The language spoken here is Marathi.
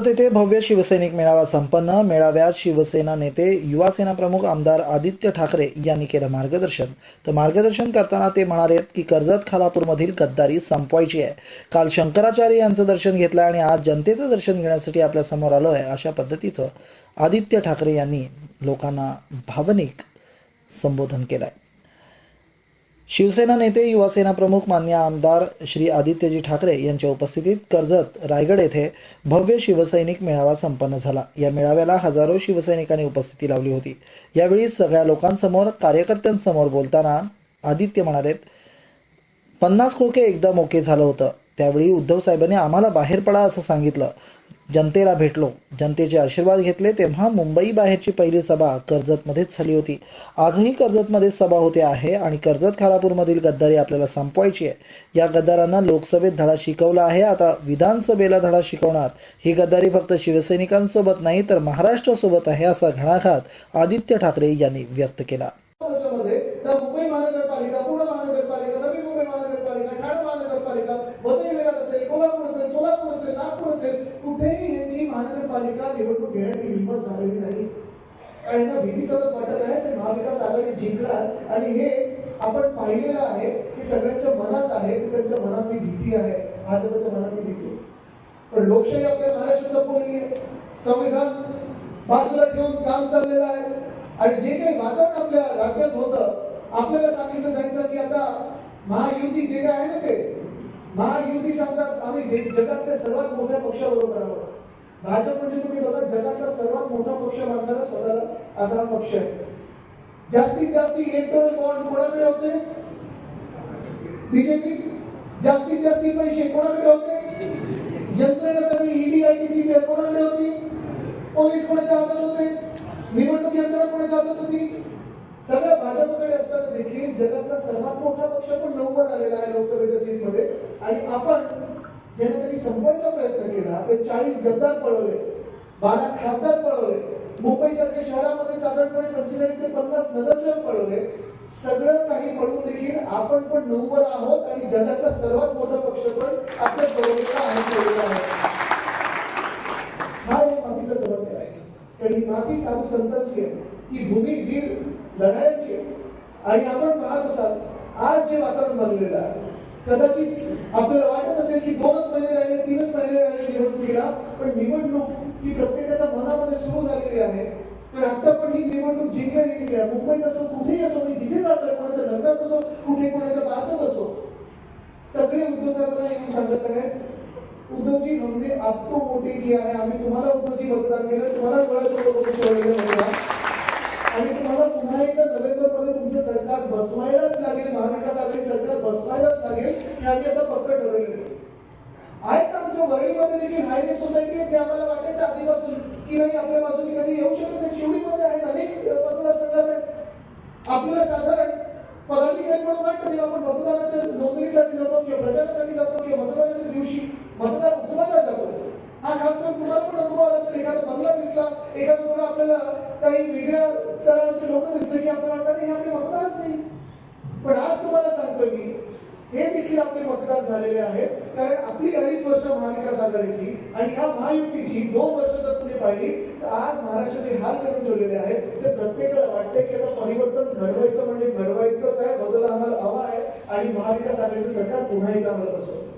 भव्य शिवसैनिक मेळावा संपन्न. मेळाव्यात शिवसेना नेते युवासेना प्रमुख आमदार आदित्य ठाकरे यांनी केलं मार्गदर्शन. तर मार्गदर्शन करताना ते म्हणाले की कर्जत खालापूरमधील गद्दारी संपवायची आहे. काल शंकराचार्य यांचं दर्शन घेतलं आणि आज जनतेचं दर्शन घेण्यासाठी आपल्यासमोर आलो आहे अशा पद्धतीचं आदित्य ठाकरे यांनी लोकांना भावनिक संबोधन केलं आहे शिवसेना नेते युवासेना प्रमुख मान्य आमदार श्री आदित्यजी ठाकरे यांच्या उपस्थितीत कर्जत रायगड येथे भव्य शिवसैनिक मेळावा संपन्न झाला. या मेळाव्याला हजारो शिवसैनिकांनी उपस्थिती लावली होती. यावेळी सगळ्या लोकांसमोर कार्यकर्त्यांसमोर बोलताना आदित्य म्हणालेत पन्नास खोके एकदा मोके झालं होतं. त्यावेळी उद्धव साहेबांनी आम्हाला बाहेर पडा असं सांगितलं. जनतेला भेटलो. जनतेचे आशीर्वाद घेतले. तेव्हा मुंबई बाहेरची पहिली सभा कर्जतमध्येच झाली होती. आजही कर्जतमध्येच सभा होते आहे आणि कर्जत खालापूरमधील गद्दारी आपल्याला संपवायची आहे. या गद्दारांना लोकसभेत धडा शिकवला आहे. आता विधानसभेला धडा शिकवणार. ही गद्दारी फक्त शिवसैनिकांसोबत नाही तर महाराष्ट्रासोबत आहे असा घणाघात आदित्य ठाकरे यांनी व्यक्त केला वर्षामध्ये त्या मुंबई महानगरपालिका पुणे महानगरपालिका नवी मुंबई महानगरपालिका ठाणे महानगरपालिका वसई विरार असेल कोल्हापूर असेल सोलापूर असेल नागपूर असेल कुठेही यांची महानगरपालिका निवडणूक घेण्याची हिंमत झालेली नाही. कारण यांना भीती सतत वाटत आहे ते महाविकास आघाडी जिंकणार. आणि हे आपण पाहिलेलं आहे की सगळ्यांच्या मनात आहे की त्यांच्या मनातली भीती आहे भाजपच्या मनातली भीती पण लोकशाही आपल्या महाराष्ट्राचा आहे संविधान बाजूला ठेवून काम चाललेलं आहे. आणि जे काही वातावरण आपल्या राज्यात होतं आपल्याला सांगितलं जायचं की आता महायुती जे काय आहे ना ते महायुती सांगतात आम्ही जगातल्या सर्वात मोठ्या पक्षाबरोबर आहोत. भाजप म्हणजे तुम्ही बघा जगातला सर्वात मोठा पक्ष मानणारा स्वतःला असा पक्ष आहे. जास्तीत जास्त इलेक्ट्रॉनिक बॉन्ड कोणाकडे होते? बीजेपी जास्तीत जास्त पैसे कोणाकडे होते? यंत्रणा सगळी ईडी आय टी सीबीआय कोणाकडे होती? पोलीस कोणाच्या हातात होते? निवडणूक यंत्रणा कोणाच्या हातात होती? सगळं भाजप देखील जगातला सर्वात मोठा पक्ष पण नव्वद आलेला आहे लोकसभेच्या सीटमध्ये. आणि आपण ज्यांना त्यांनी संपवायचा प्रयत्न केला आपले चाळीस गद्दार पळवले बारा खासदार पळवले मुंबई सारख्या शहरामध्ये साधारणपणे पंचेचाळीस ते पन्नास नगरसेवक पळवले सगळं काही पळवून देखील आपण पण नव्वद आहोत आणि जगातला सर्वात मोठा पक्ष पण आपल्या बरोबरचा आहे आहे. हा एक मातीचा जबाबदार आहे. कारण ही माती साधू संतांची आहे. ही भूमी वीर लढायची आहे. आणि आपण पाहत असाल आज जे वातावरण बनलेलं आहे कदाचित आपल्याला वाटत असेल की दोनच महिने राहिले तीनच महिने राहिले निवडणुकीला पण निवडणूक ही प्रत्येकाच्या मनामध्ये सुरू झालेली आहे. पण आता पण ही निवडणूक जिंकली गेली आहे. मुंबईत असो कुठेही असो मी जिथे जातोय कोणाच्या लग्नात असो कुठे कोणाच्या बासत असो सगळे उद्धव साहेबांना येऊन सांगत आहे उद्धवजी हमने आपको वोटे किया है. आम्ही तुम्हाला उद्धवजी मतदान केलं तुम्हाला डोळ्यासमोर होतं आणि तुम्हाला पुन्हा एकदा नोव्हेंबरमध्ये तुमचं सरकार बसवायलाच लागेल महाविकास आघाडी सरकार बसवायलाच लागेल हे आम्ही आता पक्क ठरवलेलं आहेत आमच्या वर्णीमध्ये देखील हायवे सोसायटी आहे जे आम्हाला वाटायचं आधीपासून की नाही आपल्या बाजूने कधी येऊ शकत नाही. शिवडीमध्ये आहेत अनेक मतदारसंघात आहेत. आपल्याला साधारण पदाधिकारी म्हणून वाटतं जेव्हा आपण मतदानाच्या नोंदणीसाठी जातो किंवा प्रचारासाठी जातो किंवा मतदानाच्या दिवशी मतदार उजवायला जातो हा खास करून तुम्हाला पण अनुभव आला असेल एखादा बंगला दिसला एखादा थोडा आपल्याला काही वेगळ्या स्तरावरचे लोक दिसले की आपल्याला वाटतं हे आपले मतदारच नाही. पण आज तुम्हाला सांगतो मी हे देखील आपले मतदार झालेले आहेत. कारण आपली अडीच वर्ष महाविकास आघाडीची आणि ह्या महायुतीची दोन वर्ष जर तुम्ही पाहिली तर आज महाराष्ट्राचे हाल करून ठेवलेले आहेत ते प्रत्येकाला वाटते की आता परिवर्तन घडवायचं म्हणजे घडवायचंच आहे बदल आम्हाला हवा आहे आणि महाविकास आघाडीचं सरकार पुन्हा एकदा आम्हाला बसवायचं